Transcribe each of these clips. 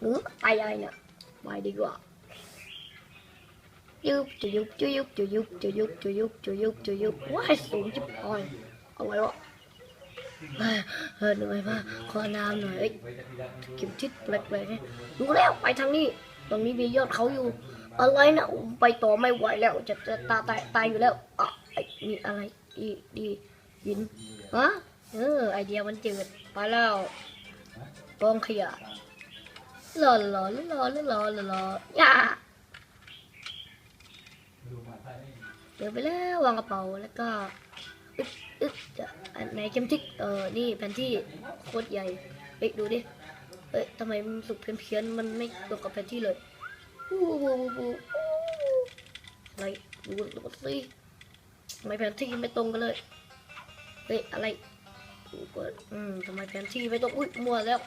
หรือไปอะไรเนี่ยไปดีกว่ายุบจะยุบจะยุบจะยุบจะยุบจะยุบจะยุบจะยุบว้ายสูงจิบพอยเอาไว้วะเฮ้ยเออเหนื่อยมากขอน้ำหน่อยเอ้ยเข็มทิศแปลกๆเนี่ยดูแล้วไปทางนี้ ตรงนี้มียอดเขาอยู่ อะไรนะไปต่อไม่ไหวแล้วจะจะตาตายตายอยู่แล้วอะไอ้นี่อะไรดีดีหินฮะเออไอเดียมันจืดไปแล้วกองขยะ หล่อหล่อหล่อหล่อหล่อหล่อย่าเดี๋ยวไปแล้ววางกระเป๋าแล้วก็อึ๊บอึ๊บจะอันไหนเข็มทิศเออนี่แผนที่โคตรใหญ่เอ๊ะดูดิเอ้ยทำไมมันสุกเพี้ยนๆมันไม่ตรงกับแผนที่เลยอู้หูหูอะไรดูดูสิทำไมแผนที่ไม่ตรงกันเลยเฮ้ยอะไรดูก่อนอืมทำไมแผนที่ไม่ตรงอุ้ยมัวแล้ว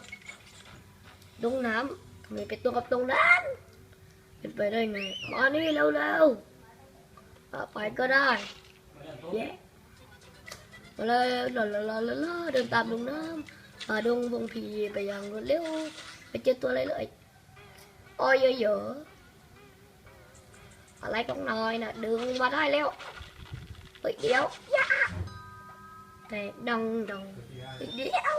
ดงน้ำทำไมไปตรงกับตรงนั้นเป็นไปได้ไงมานี่เร็วๆไปก็ได้เย้มาเลยลาลาลาลาลาเดินตามดงน้ำอ่าดงวงพีไปอย่างรวดเร็วไปเจอตัวอะไรเลยโอ้ยเยอะเยอะไรต้องน้อยนะดึงมาได้แล้วเฮ้ยเดี๋ยวยาแต่ดังดังเฮ้ยเดี๋ยว